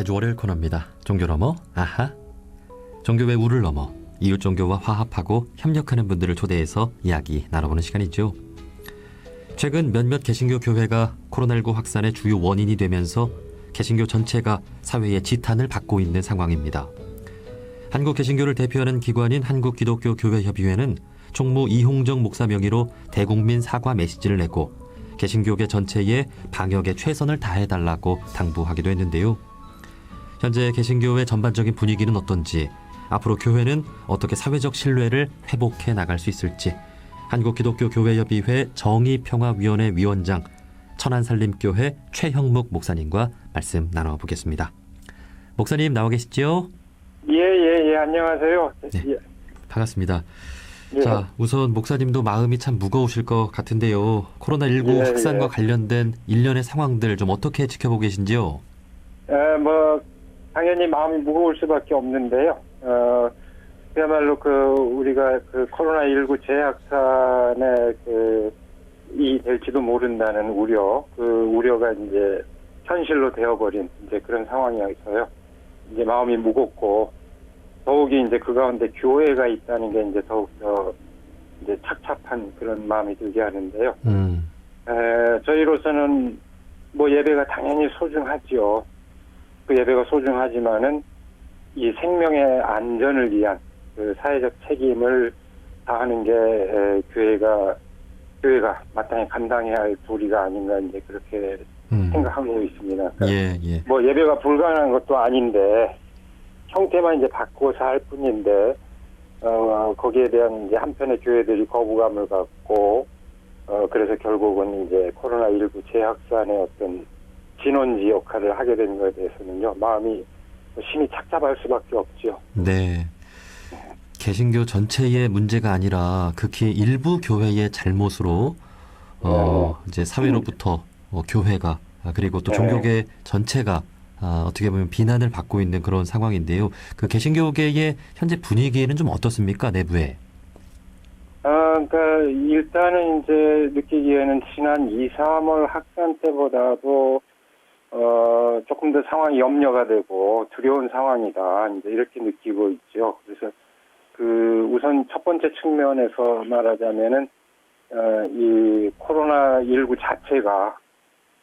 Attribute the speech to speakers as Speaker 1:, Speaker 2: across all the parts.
Speaker 1: 매주 월요일 코너입니다. 종교 넘어 아하. 종교의 우를 넘어 이웃 종교와 화합하고 협력하는 분들을 초대해서 이야기 나눠보는 시간이죠. 최근 몇몇 개신교 교회가 코로나19 확산의 주요 원인이 되면서 개신교 전체가 사회의 지탄을 받고 있는 상황입니다. 한국 개신교를 대표하는 기관인 한국기독교교회협의회는 총무 이홍정 목사 명의로 대국민 사과 메시지를 내고 개신교계 전체에 방역에 최선을 다해달라고 당부하기도 했는데요. 현재 개신교회 전반적인 분위기는 어떤지, 앞으로 교회는 어떻게 사회적 신뢰를 회복해 나갈 수 있을지, 한국기독교교회협의회 정의평화위원회 위원장 천안살림교회 최형묵 목사님과 말씀 나눠보겠습니다. 목사님 나와 계시죠?
Speaker 2: 예, 예, 예, 안녕하세요.
Speaker 1: 네.
Speaker 2: 예,
Speaker 1: 반갑습니다.
Speaker 2: 예.
Speaker 1: 자, 우선 목사님도 마음이 참 무거우실 것 같은데요. 코로나19
Speaker 2: 예,
Speaker 1: 확산과
Speaker 2: 예.
Speaker 1: 관련된 일련의 상황들 좀 어떻게 지켜보고 계신지요?
Speaker 2: 에, 뭐, 당연히 마음이 무거울 수밖에 없는데요. 어, 그야말로 그, 우리가 그 코로나 19 재확산의 그, 이 될지도 모른다는 우려, 그 우려가 이제 현실로 되어버린 이제 그런 상황이어서요. 이제 마음이 무겁고, 더욱이 이제 그 가운데 교회가 있다는 게 이제 더욱 더 이제 착잡한 그런 마음이 들게 하는데요.
Speaker 1: 음,
Speaker 2: 에, 저희로서는 뭐 예배가 당연히 소중하지요. 그 예배가 소중하지만은 이 생명의 안전을 위한 그 사회적 책임을 다하는 게 에, 교회가 교회가 마땅히 감당해야 할 도리가 아닌가 이제 그렇게
Speaker 1: 음.
Speaker 2: 생각하고 있습니다. 그러니까
Speaker 1: 예, 예.
Speaker 2: 뭐 예배가 불가능한 것도 아닌데 형태만 이제 바꿔서 할 뿐인데 어 거기에 대한 이제 한편의 교회들이 거부감을 갖고 어 그래서 결국은 이제 코로나 19 재확산의 어떤 진원지 역할을 하게 된 것에 대해서는요 마음이 심히 착잡할 수밖에 없죠.
Speaker 1: 네. 개신교 전체의 문제가 아니라 극히 일부 교회의 잘못으로 어, 이제 사회로부터 어, 교회가 아, 그리고 또
Speaker 2: 네.
Speaker 1: 종교계 전체가 아, 어떻게 보면 비난을 받고 있는 그런 상황인데요. 그 개신교계의 현재 분위기는 좀 어떻습니까 내부에?
Speaker 2: 아, 그러니까 일단은 이제 느끼기에는 지난 2, 3월 확산 때보다도 어 조금 더 상황이 염려가 되고 두려운 상황이다 이제 이렇게 느끼고 있죠. 그래서 그 우선 첫 번째 측면에서 말하자면은 어 이 코로나 19 자체가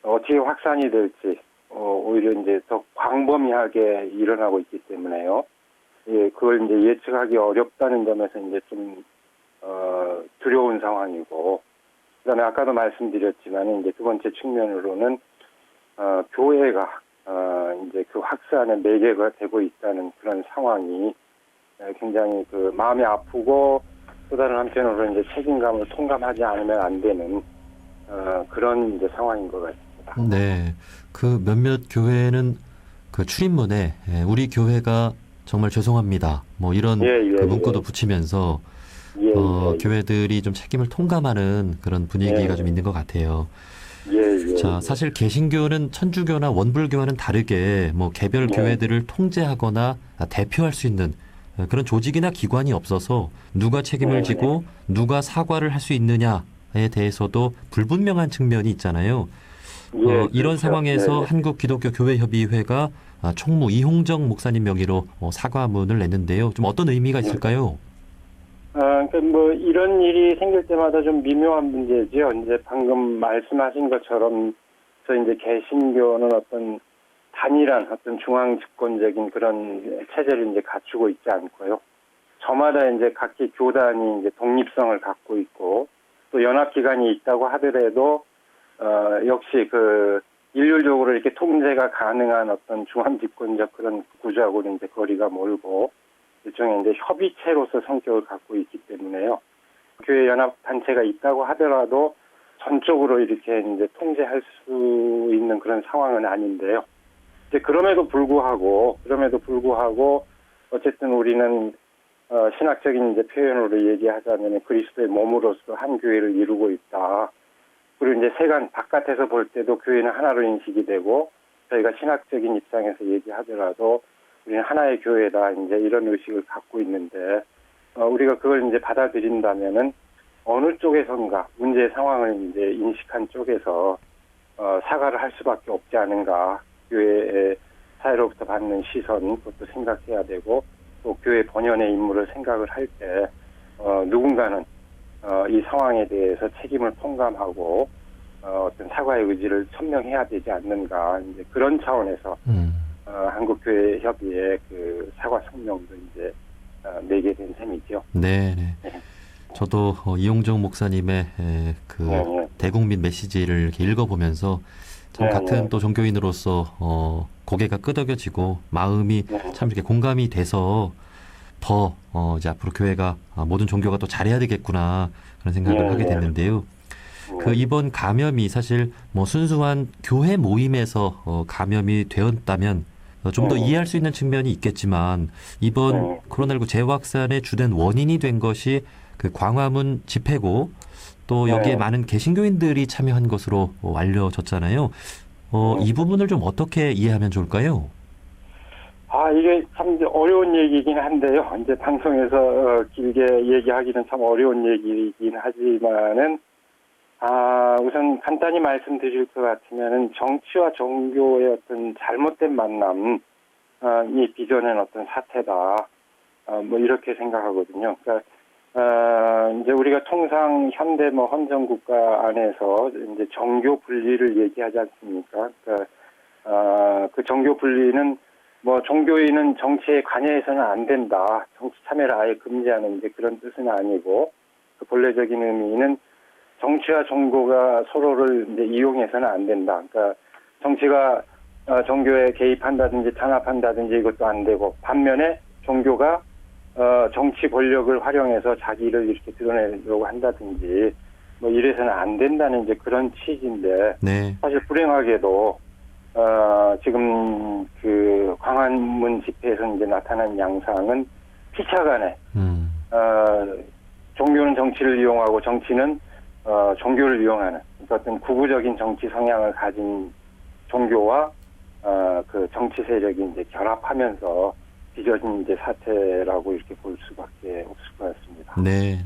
Speaker 2: 어떻게 확산이 될지 어 오히려 이제 더 광범위하게 일어나고 있기 때문에요. 예, 그걸 이제 예측하기 어렵다는 점에서 이제 좀 어, 두려운 상황이고, 그 다음에 아까도 말씀드렸지만, 이제 두 번째 측면으로는, 어, 교회가, 어, 이제 그 확산의 매개가 되고 있다는 그런 상황이 에, 굉장히 그 마음이 아프고, 또 다른 한편으로 이제 책임감을 통감하지 않으면 안 되는, 어, 그런 이제 상황인 것 같습니다.
Speaker 1: 네. 그 몇몇 교회는 그 출입문에 예, 우리 교회가 정말 죄송합니다. 뭐 이런
Speaker 2: 예, 예,
Speaker 1: 그 문구도
Speaker 2: 예.
Speaker 1: 붙이면서
Speaker 2: 예,
Speaker 1: 어,
Speaker 2: 예,
Speaker 1: 교회들이 좀 책임을 통감하는 그런 분위기가
Speaker 2: 예.
Speaker 1: 좀 있는 것 같아요. 자, 사실 개신교는 천주교나 원불교와는 다르게 뭐 개별
Speaker 2: 네.
Speaker 1: 교회들을 통제하거나 아, 대표할 수 있는 어, 그런 조직이나 기관이 없어서 누가 책임을
Speaker 2: 네.
Speaker 1: 지고 누가 사과를 할 수 있느냐에 대해서도 불분명한 측면이 있잖아요.
Speaker 2: 예,
Speaker 1: 어, 이런
Speaker 2: 그렇죠.
Speaker 1: 상황에서
Speaker 2: 네.
Speaker 1: 한국 기독교 교회협의회가 아, 총무 이홍정 목사님 명의로 어, 사과문을 냈는데요. 좀 어떤 의미가
Speaker 2: 네.
Speaker 1: 있을까요?
Speaker 2: 아, 그뭐 이런 일이 생길 때마다 좀 미묘한 문제죠. 이제 방금 말씀하신 것처럼 저 이제 개신교는 어떤 단일한 어떤 중앙 집권적인 그런 체제를 이제 갖추고 있지 않고요. 저마다 이제 각기 교단이 이제 독립성을 갖고 있고 또 연합 기관이 있다고 하더라도 어 역시 그 일률적으로 이렇게 통제가 가능한 어떤 중앙 집권적 그런 구조하고는 이제 거리가 멀고 일종의 이제 협의체로서 성격을 갖고 있기 때문에요. 교회 연합 단체가 있다고 하더라도 전적으로 이렇게 이제 통제할 수 있는 그런 상황은 아닌데요. 이제 그럼에도 불구하고 그럼에도 불구하고 어쨌든 우리는 어, 신학적인 이제 표현으로 얘기하자면 그리스도의 몸으로서 한 교회를 이루고 있다. 그리고 이제 세간 바깥에서 볼 때도 교회는 하나로 인식이 되고 저희가 신학적인 입장에서 얘기하더라도 우리는 하나의 교회다 이제 이런 의식을 갖고 있는데 어, 우리가 그걸 이제 받아들인다면은 어느 쪽에선가 문제의 상황을 이제 인식한 쪽에서 어, 사과를 할 수밖에 없지 않은가 교회의 사회로부터 받는 시선 그것도 생각해야 되고 또 교회 본연의 임무를 생각을 할때 어, 누군가는 어, 이 상황에 대해서 책임을 통감하고 어, 어떤 사과의 의지를 천명해야 되지 않는가 이제 그런 차원에서
Speaker 1: 음.
Speaker 2: 어, 한국교회 협의회 그 사과 성명도 이제 어, 내게 된 셈이죠.
Speaker 1: 네, 네.
Speaker 2: 네.
Speaker 1: 저도 어, 이용정 목사님의 에, 그
Speaker 2: 네, 네.
Speaker 1: 대국민 메시지를 이렇게 읽어보면서 참
Speaker 2: 네,
Speaker 1: 같은
Speaker 2: 네.
Speaker 1: 또 종교인으로서 어, 고개가 끄덕여지고 마음이
Speaker 2: 네.
Speaker 1: 참 이렇게 공감이 돼서 더 어, 이제 앞으로 교회가 아, 모든 종교가 또 잘해야 되겠구나 그런 생각을
Speaker 2: 네,
Speaker 1: 하게
Speaker 2: 네.
Speaker 1: 됐는데요. 그 이번 감염이 사실 뭐 순수한 교회 모임에서 어, 감염이 되었다면 어, 좀더
Speaker 2: 네.
Speaker 1: 이해할 수 있는 측면이 있겠지만 이번
Speaker 2: 네.
Speaker 1: 코로나19 재확산의 주된 원인이 된 것이 그 광화문 집회고 또 여기에
Speaker 2: 네.
Speaker 1: 많은 개신교인들이 참여한 것으로 어, 알려졌잖아요. 어,
Speaker 2: 네.
Speaker 1: 이 부분을 좀 어떻게 이해하면 좋을까요?
Speaker 2: 아, 이게 참 어려운 얘기긴 한데요. 이제 방송에서 어, 길게 얘기하기는 참 어려운 얘기이긴 하지만은, 아, 우선 간단히 말씀드릴 것 같으면은 정치와 종교의 어떤 잘못된 만남, 어, 이 빚어낸 어떤 사태다. 어, 뭐 이렇게 생각하거든요. 그러니까, 어, 이제 우리가 통상 현대 뭐 헌정 국가 안에서 이제 정교 분리를 얘기하지 않습니까? 그러니까, 어, 그 정교 분리는 뭐 종교인은 정치에 관여해서는 안 된다. 정치 참여를 아예 금지하는 이제 그런 뜻은 아니고 그 본래적인 의미는 정치와 종교가 서로를 이제 이용해서는 안 된다. 그러니까 정치가 어, 종교에 개입한다든지 탄압한다든지 이것도 안 되고 반면에 종교가 어, 정치 권력을 활용해서 자기를 이렇게 드러내려고 한다든지 뭐 이래서는 안 된다는 이제 그런 취지인데
Speaker 1: 네.
Speaker 2: 사실 불행하게도 어, 지금 그 광화문 집회에서 이제 나타난 양상은 피차간에
Speaker 1: 음.
Speaker 2: 어, 종교는 정치를 이용하고 정치는 어, 종교를 이용하는 그러니까 어떤 구구적인 정치 성향을 가진 종교와 어, 그 정치 세력이 이제 결합하면서 빚어진 이제 사태라고 이렇게 볼 수밖에 없을 것 같습니다.
Speaker 1: 네. 네.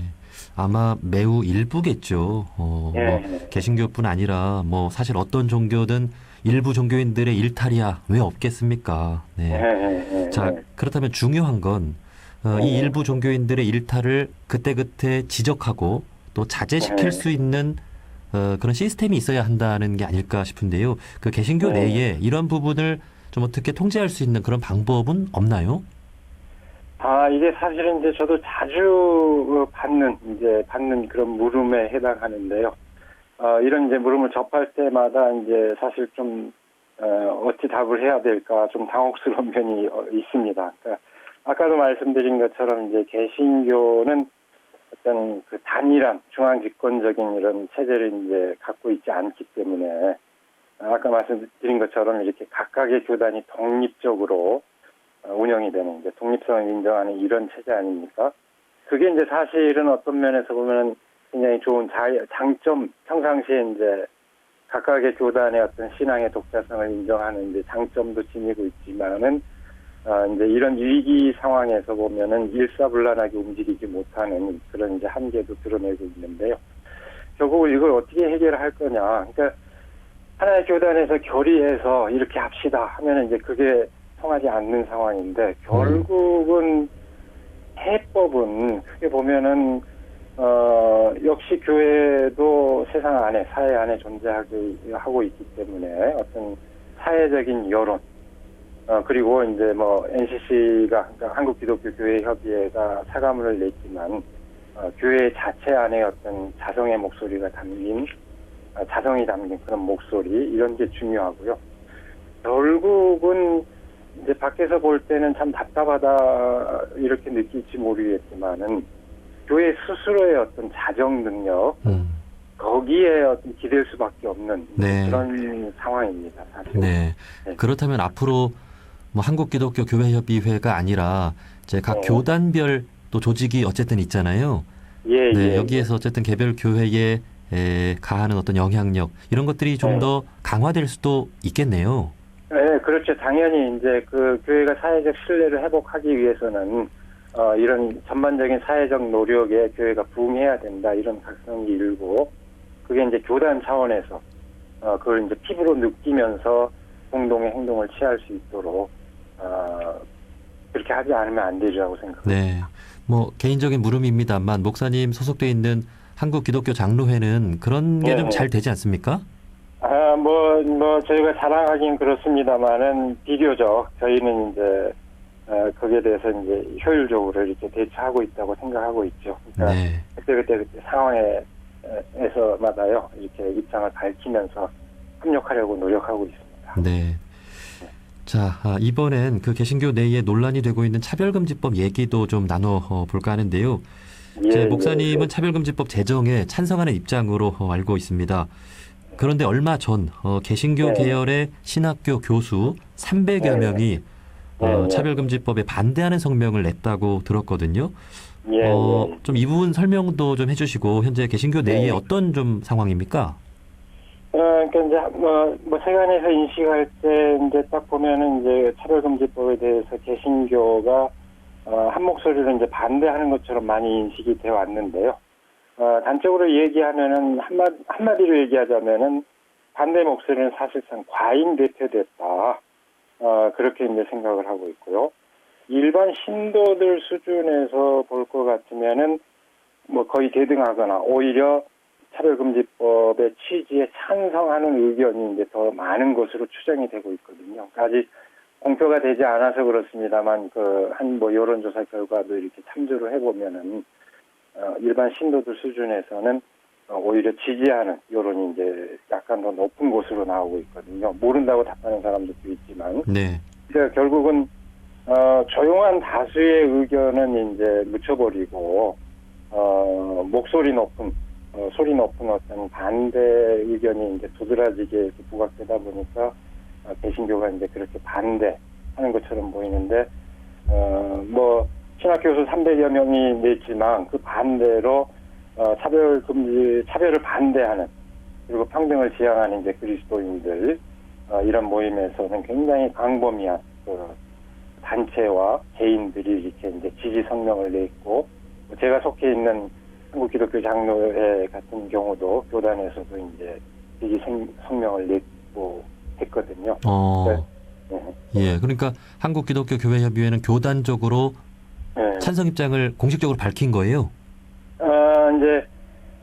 Speaker 1: 아마 매우 일부겠죠. 어,
Speaker 2: 예,
Speaker 1: 뭐
Speaker 2: 예.
Speaker 1: 개신교뿐 아니라 뭐 사실 어떤 종교든 일부 종교인들의 일탈이야 왜 없겠습니까? 네.
Speaker 2: 예, 예, 예,
Speaker 1: 자
Speaker 2: 예.
Speaker 1: 그렇다면 중요한 건 어, 이
Speaker 2: 네.
Speaker 1: 일부 종교인들의 일탈을 그때그때 지적하고 또 자제시킬
Speaker 2: 네.
Speaker 1: 수 있는 어, 그런 시스템이 있어야 한다는 게 아닐까 싶은데요. 그 개신교
Speaker 2: 네.
Speaker 1: 내에 이런 부분을 좀 어떻게 통제할 수 있는 그런 방법은 없나요?
Speaker 2: 아, 이게 사실은 이제 저도 자주 어, 받는, 이제 받는 그런 물음에 해당하는데요. 어, 이런 이제 물음을 접할 때마다 이제 사실 좀, 어, 어찌 답을 해야 될까 좀 당혹스러운 면이 어, 있습니다. 그러니까 아까도 말씀드린 것처럼 이제 개신교는 어떤 그 단일한 중앙 집권적인 이런 체제를 이제 갖고 있지 않기 때문에 아까 말씀드린 것처럼 이렇게 각각의 교단이 독립적으로 어, 운영이 되는 이제 독립성을 인정하는 이런 체제 아닙니까? 그게 이제 사실은 어떤 면에서 보면 굉장히 좋은 자, 장점, 평상시에 이제 각각의 교단의 어떤 신앙의 독자성을 인정하는 이제 장점도 지니고 있지만은 어, 이제 이런 위기 상황에서 보면은 일사불란하게 움직이지 못하는 그런 이제 한계도 드러내고 있는데요. 결국 이걸 어떻게 해결할 거냐. 그러니까 하나의 교단에서 결의해서 이렇게 합시다 하면은 이제 그게 통하지 않는 상황인데 결국은 해법은 크게 보면은 어 역시 교회도 세상 안에 사회 안에 존재하고 있기 때문에 어떤 사회적인 여론 어 그리고 이제 뭐 NCC가 그러니까 한국 기독교 교회 협의회가 사과문을 냈지만 어, 교회 자체 안에 어떤 자성의 목소리가 담긴 아, 자성이 담긴 그런 목소리 이런 게 중요하고요. 결국은 이제 밖에서 볼 때는 참 답답하다 이렇게 느낄지 모르겠지만은 교회 스스로의 어떤 자정 능력
Speaker 1: 음.
Speaker 2: 거기에 어떤 기댈 수밖에 없는
Speaker 1: 네.
Speaker 2: 그런 상황입니다. 사실.
Speaker 1: 네.
Speaker 2: 네.
Speaker 1: 그렇다면 앞으로 뭐 한국 기독교 교회협의회가 아니라 이제 각
Speaker 2: 네.
Speaker 1: 교단별 또 조직이 어쨌든 있잖아요.
Speaker 2: 예,
Speaker 1: 네,
Speaker 2: 예.
Speaker 1: 여기에서 어쨌든 개별 교회에 에, 가하는 어떤 영향력 이런 것들이 좀
Speaker 2: 네.
Speaker 1: 더 강화될 수도 있겠네요.
Speaker 2: 네, 그렇죠. 당연히 이제 그 교회가 사회적 신뢰를 회복하기 위해서는 어, 이런 전반적인 사회적 노력에 교회가 부응해야 된다 이런 각성이 일고 그게 이제 교단 차원에서 어, 그걸 이제 피부로 느끼면서 공동의 행동을 취할 수 있도록 어, 그렇게 하지 않으면 안 되리라고 생각합니다.
Speaker 1: 네. 뭐 개인적인 물음입니다만 목사님 소속돼 있는 한국 기독교 장로회는 그런 게좀
Speaker 2: 네.
Speaker 1: 잘 되지 않습니까?
Speaker 2: 아, 뭐, 뭐, 저희가 자랑하긴 그렇습니다만은, 비교적, 저희는 이제, 어, 거기에 대해서 이제 효율적으로 이렇게 대처하고 있다고 생각하고 있죠. 그러니까,
Speaker 1: 네.
Speaker 2: 그때그때 그때 상황에서마다요, 이렇게 입장을 밝히면서 협력하려고 노력하고 있습니다.
Speaker 1: 네. 자, 아, 이번엔 그 개신교 내에 논란이 되고 있는 차별금지법 얘기도 좀 나눠 어, 볼까 하는데요. 제
Speaker 2: 예,
Speaker 1: 목사님은
Speaker 2: 예,
Speaker 1: 차별금지법 제정에 찬성하는 입장으로 어, 알고 있습니다. 그런데 얼마 전 어, 개신교
Speaker 2: 네.
Speaker 1: 계열의 신학교 교수 300여
Speaker 2: 네.
Speaker 1: 명이 어,
Speaker 2: 네, 네.
Speaker 1: 차별금지법에 반대하는 성명을 냈다고 들었거든요.
Speaker 2: 예,
Speaker 1: 어,
Speaker 2: 예.
Speaker 1: 좀이 부분 설명도 좀 해주시고 현재 개신교 내에
Speaker 2: 네.
Speaker 1: 어떤 좀 상황입니까?
Speaker 2: 어, 그러니까 이제 뭐, 뭐 세간에서 인식할 때 이제 딱 보면은 이제 차별금지법에 대해서 개신교가 어, 한 목소리로 이제 반대하는 것처럼 많이 인식이 되어 왔는데요. 어, 단적으로 얘기하면은 한마 한마디로 얘기하자면은 반대 목소리는 사실상 과잉 대표됐다. 어, 그렇게 이제 생각을 하고 있고요. 일반 신도들 수준에서 볼 것 같으면은 뭐 거의 대등하거나 오히려 차별금지법의 취지에 찬성하는 의견이 이제 더 많은 것으로 추정이 되고 있거든요. 그러니까 아직 공표가 되지 않아서 그렇습니다만 그 한 뭐 여론조사 결과도 이렇게 참조를 해보면은 어, 일반 신도들 수준에서는 어, 오히려 지지하는 여론이 이제 약간 더 높은 곳으로 나오고 있거든요. 모른다고 답하는 사람들도 있지만
Speaker 1: 네.
Speaker 2: 그러니까 결국은 어, 조용한 다수의 의견은 이제 묻혀버리고 어, 목소리 높은 어, 소리 높은 어떤 반대 의견이 이제 두드러지게 부각되다 보니까 어, 개신교가 이제 그렇게 반대하는 것처럼 보이는데 어, 뭐 신학 교수 300여 명이 냈지만 그 반대로 어, 차별 금지 차별을 반대하는 그리고 평등을 지향하는 이제 그리스도인들 어, 이런 모임에서는 굉장히 광범위한 그 단체와 개인들이 이렇게 이제 지지 성명을 냈고 제가 속해 있는 한국 기독교 장로회 같은 경우도 교단에서도 이제 성- 성명을 냈고 했거든요.
Speaker 1: 어,
Speaker 2: 네.
Speaker 1: 예. 그러니까 한국 기독교 교회 협의회는 교단적으로
Speaker 2: 네.
Speaker 1: 찬성 입장을 공식적으로 밝힌 거예요.
Speaker 2: 어, 이제,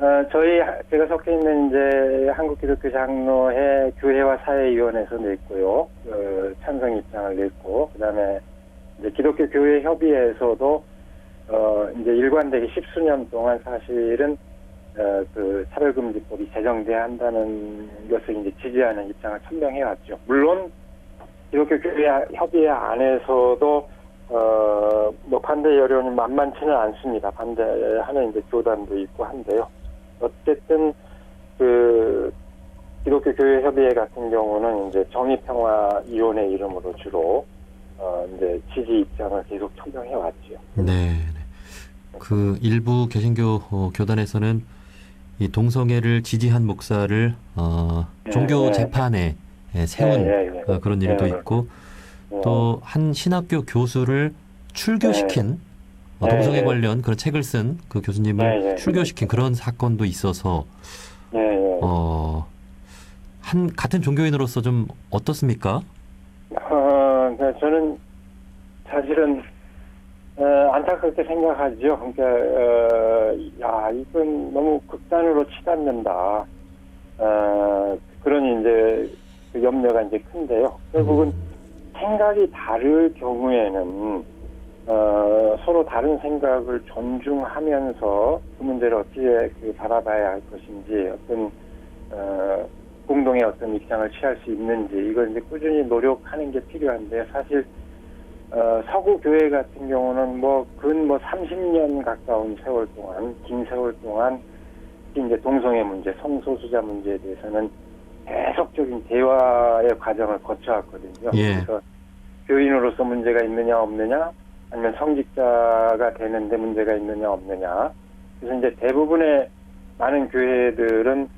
Speaker 2: 어, 저희, 하- 제가 속해 있는 이제 한국 기독교 장로회 교회와 사회위원회에서 냈고요. 어, 찬성 입장을 냈고, 그 다음에 이제 기독교 교회 협의회에서도, 어, 이제 일관되게 십수년 동안 사실은, 어, 그 차별금지법이 제정돼야 한다는 것을 이제 지지하는 입장을 천명해 왔죠. 물론, 기독교 교회 협의회 안에서도 어, 뭐 반대 여론이 만만치는 않습니다. 반대하는 이제 교단도 있고 한데요. 어쨌든 그 기독교 교회 협의회 같은 경우는 이제 정의평화 위원회 이름으로 주로 어 이제 지지 입장을 계속 천명해 왔죠.
Speaker 1: 네. 네. 그 일부 개신교 어, 교단에서는 이 동성애를 지지한 목사를 어,
Speaker 2: 네,
Speaker 1: 종교
Speaker 2: 네.
Speaker 1: 재판에 예, 세운
Speaker 2: 네.
Speaker 1: 어, 그런 일도
Speaker 2: 네.
Speaker 1: 있고
Speaker 2: 어,
Speaker 1: 또한 신학교 교수를 출교시킨 어,
Speaker 2: 네,
Speaker 1: 동성애
Speaker 2: 네.
Speaker 1: 관련 그런 책을 쓴 그 교수님을. 출교시킨 그런 사건도 있어서
Speaker 2: 예, 예.
Speaker 1: 어, 한 같은 종교인으로서 좀 어떻습니까?
Speaker 2: 어, 그러니까 저는 사실은 어, 안타깝게 생각하죠. 그러니까 어, 야 이건 너무 극단으로 치닫는다. 어, 그런 이제 그 염려가 이제 큰데요. 결국은 생각이 다를 경우에는 어, 서로 다른 생각을 존중하면서 그 문제를 어떻게 그 바라봐야 할 것인지 어떤 어, 공동의 어떤 입장을 취할 수 있는지 이걸 이제 꾸준히 노력하는 게 필요한데 사실 어, 서구 교회 같은 경우는 뭐근뭐 30년 가까운 세월 동안 긴 세월 동안 이제 동성애 문제, 성소수자 문제에 대해서는 계속적인 대화의 과정을 거쳐왔거든요.
Speaker 1: 예.
Speaker 2: 그래서 교인으로서 문제가 있느냐 없느냐 아니면 성직자가 되는데 문제가 있느냐 없느냐 그래서 이제 대부분의 많은 교회들은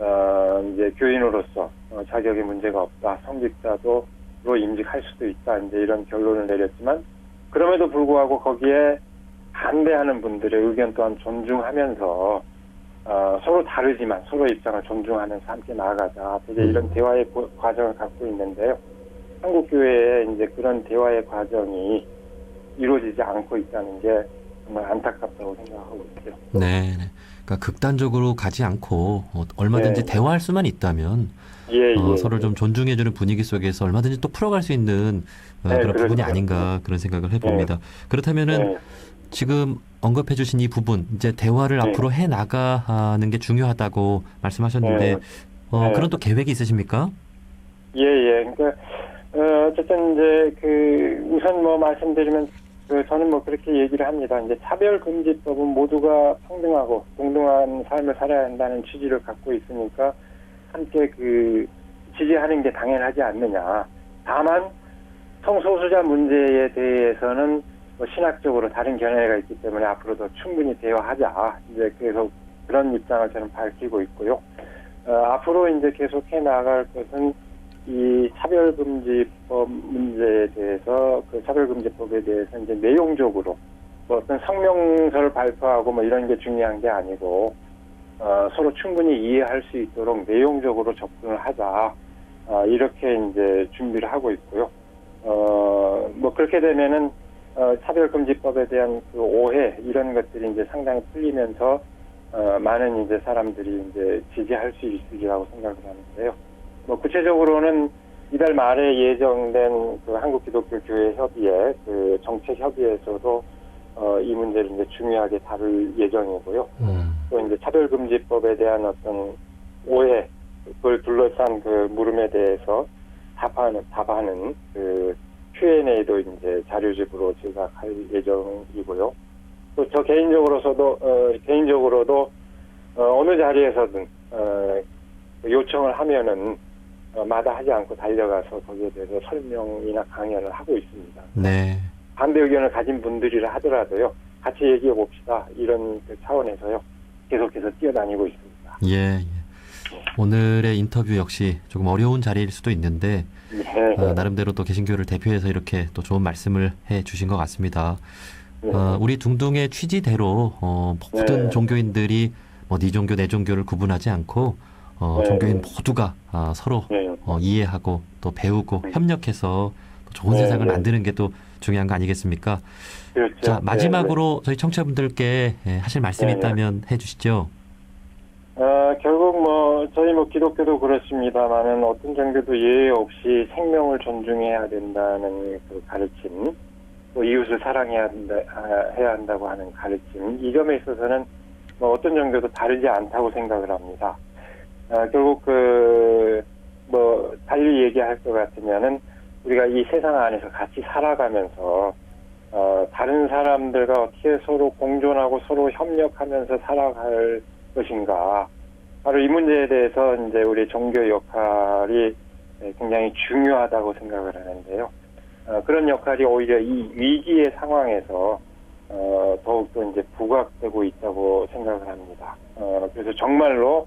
Speaker 2: 어 이제 교인으로서 어, 자격에 문제가 없다 성직자도 로 임직할 수도 있다 이제 이런 결론을 내렸지만 그럼에도 불구하고 거기에 반대하는 분들의 의견 또한 존중하면서 어, 서로 다르지만 서로 입장을 존중하면서 함께 나아가자. 되게
Speaker 1: 음.
Speaker 2: 이런 대화의 고- 과정을 갖고 있는데요. 한국 교회에 이제 그런 대화의 과정이 이루어지지 않고 있다는 게 정말 안타깝다고 생각하고 있죠.
Speaker 1: 네. 네. 그러니까 극단적으로 가지 않고 어, 얼마든지
Speaker 2: 네.
Speaker 1: 대화할 수만 있다면
Speaker 2: 예,
Speaker 1: 어,
Speaker 2: 예.
Speaker 1: 서로 좀 존중해주는 분위기 속에서 얼마든지 또 풀어갈 수 있는 어,
Speaker 2: 네,
Speaker 1: 그런 부분이
Speaker 2: 그렇죠.
Speaker 1: 아닌가 그런 생각을 해봅니다. 그렇다면은
Speaker 2: 네.
Speaker 1: 지금 언급해주신 이 부분 이제 대화를
Speaker 2: 네.
Speaker 1: 앞으로 해 나가는 게 중요하다고 말씀하셨는데
Speaker 2: 네.
Speaker 1: 어,
Speaker 2: 네.
Speaker 1: 그런 또 계획이 있으십니까?
Speaker 2: 예, 예. 그러니까 어, 어쨌든 이제 그 우선 뭐 말씀드리면 그 저는 뭐 그렇게 얘기를 합니다. 이제 차별금지법은 모두가 평등하고 동등한 삶을 살아야 한다는 취지를 갖고 있으니까 함께 그 지지하는 게 당연하지 않느냐. 다만 성소수자 문제에 대해서는 뭐 신학적으로 다른 견해가 있기 때문에 앞으로도 충분히 대화하자. 이제 그래서 그런 입장을 저는 밝히고 있고요. 어, 앞으로 이제 계속 해 나갈 것은 이 차별금지법 문제에 대해서 그 차별금지법에 대해서 이제 내용적으로 뭐 어떤 성명서를 발표하고 뭐 이런 게 중요한 게 아니고 어, 서로 충분히 이해할 수 있도록 내용적으로 접근을 하자 어, 이렇게 이제 준비를 하고 있고요. 어, 뭐 그렇게 되면은 어, 차별금지법에 대한 그 오해 이런 것들이 이제 상당히 풀리면서 어, 많은 이제 사람들이 이제 지지할 수 있으리라고 생각을 하는데요. 뭐 구체적으로는 이달 말에 예정된 그 한국 기독교 교회 협의회 그 정책 협의회에서도 어, 이 문제를 이제 중요하게 다룰 예정이고요.
Speaker 1: 음.
Speaker 2: 또 이제 차별금지법에 대한 어떤 오해 그걸 둘러싼 그 물음에 대해서 답하는 답하는 그 Q&A도 이제 자료집으로 제작할 예정이고요. 또 저 개인적으로서도 어, 개인적으로도 어, 어느 자리에서든 어, 요청을 하면은 어, 마다하지 않고 달려가서 거기에 대해서 설명이나 강연을 하고 있습니다.
Speaker 1: 네.
Speaker 2: 반대 의견을 가진 분들이라 하더라도요. 같이 얘기해 봅시다. 이런 그 차원에서요. 계속해서 뛰어다니고 있습니다.
Speaker 1: 예, 예. 오늘의 인터뷰 역시 조금 어려운 자리일 수도 있는데
Speaker 2: 네.
Speaker 1: 어, 나름대로 또 개신교를 대표해서 이렇게 또 좋은 말씀을 해 주신 것 같습니다.
Speaker 2: 네.
Speaker 1: 어, 우리 둥둥의 취지대로 어, 모든
Speaker 2: 네.
Speaker 1: 종교인들이 뭐 네 종교 내 종교를 구분하지 않고 어,
Speaker 2: 네.
Speaker 1: 종교인 모두가 아, 서로
Speaker 2: 네.
Speaker 1: 어, 이해하고 또 배우고
Speaker 2: 네.
Speaker 1: 협력해서 또 좋은
Speaker 2: 네,
Speaker 1: 세상을
Speaker 2: 네.
Speaker 1: 만드는 게또 중요한 거 아니겠습니까?
Speaker 2: 그렇죠.
Speaker 1: 자
Speaker 2: 네,
Speaker 1: 마지막으로 저희 청취자분들께 예, 하실 말씀이
Speaker 2: 네, 네.
Speaker 1: 있다면 해주시죠.
Speaker 2: 네. 어, 결국 뭐 저희 뭐 기독교도 그렇습니다만은 어떤 종교도 예외 없이 생명을 존중해야 된다는 그 가르침, 또 이웃을 사랑해야 한다, 아, 해야 한다고 하는 가르침 이 점에 있어서는 뭐 어떤 종교도 다르지 않다고 생각을 합니다. 아, 결국 그 뭐 달리 얘기할 것 같으면은 우리가 이 세상 안에서 같이 살아가면서 어, 다른 사람들과 어떻게 서로 공존하고 서로 협력하면서 살아갈 것인가. 바로 이 문제에 대해서 이제 우리 종교 역할이 굉장히 중요하다고 생각을 하는데요. 어, 그런 역할이 오히려 이 위기의 상황에서 어, 더욱더 이제 부각되고 있다고 생각을 합니다. 어, 그래서 정말로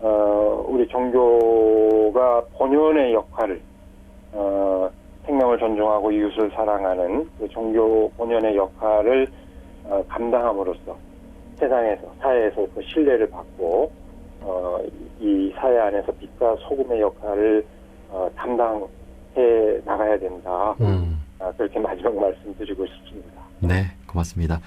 Speaker 2: 어, 우리 종교가 본연의 역할을 어, 생명을 존중하고 이웃을 사랑하는 그 종교 본연의 역할을 어, 감당함으로써 세상에서 사회에서 그 신뢰를 받고 어, 이 사회 안에서 빛과 소금의 역할을 어, 담당해 나가야 된다.
Speaker 1: 음.
Speaker 2: 아, 그렇게 마지막 말씀드리고 싶습니다.
Speaker 1: 네, 고맙습니다.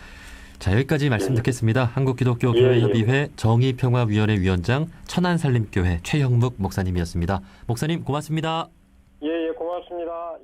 Speaker 1: 자, 여기까지 말씀
Speaker 2: 예.
Speaker 1: 듣겠습니다.
Speaker 2: 예,
Speaker 1: 한국기독교 교회협의회 정의평화위원회 위원장 천안살림교회 최형묵 목사님이었습니다. 목사님 고맙습니다.
Speaker 2: 예, 예, 고맙습니다.